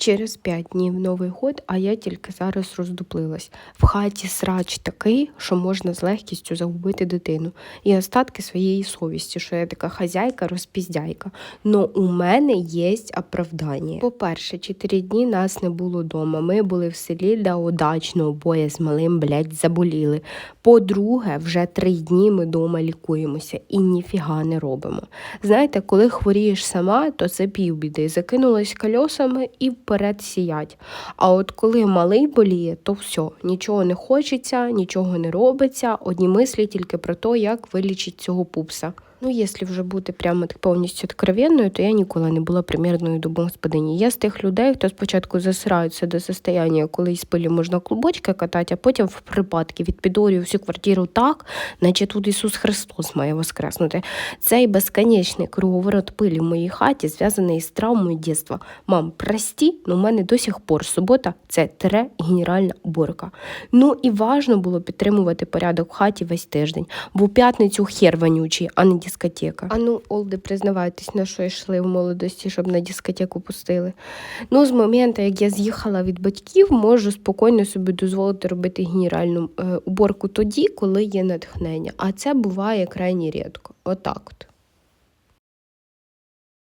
Через п'ять днів Новий год, а я тільки зараз роздуплилась. В хаті срач такий, що можна з легкістю загубити дитину. І остатки своєї совісті, що я така хазяйка, розпіздяйка. Но у мене є оправдання. По-перше, чотири дні нас не було вдома. Ми були в селі, да удачно обоє з малим, блядь, заболіли. По-друге, вже три дні ми вдома лікуємося і ніфіга не робимо. Знаєте, коли хворієш сама, то це півбіди. Закинулась кольосами і вперед сіять. А от коли малий боліє, то все, нічого не хочеться, нічого не робиться, одні мислі тільки про те, як вилічити цього пупса. Ну, якщо вже бути прямо так повністю откровенною, то я ніколи не була примірною домогосподині. Я з тих людей, хто спочатку засираються до состояння, коли із пилі можна клубочки катати, а потім в припадки відпідорюю всю квартиру так, наче тут Ісус Христос має воскреснути. Цей безконечний круговорот пилі в моїй хаті зв'язаний із травмою дитинства. Мам, прості, але у мене до сих пор субота це тире генеральна уборка. Ну і важно було підтримувати порядок в хаті весь тиждень, бо в п'ятницю хер вонючий, а не дискотека. А ну, Олди, признавайтесь, на що йшли в молодості, щоб на дискотеку пустили. Ну, з моменту, як я з'їхала від батьків, можу спокійно собі дозволити робити генеральну е, уборку тоді, коли є натхнення. А це буває крайні рідко. Отак от.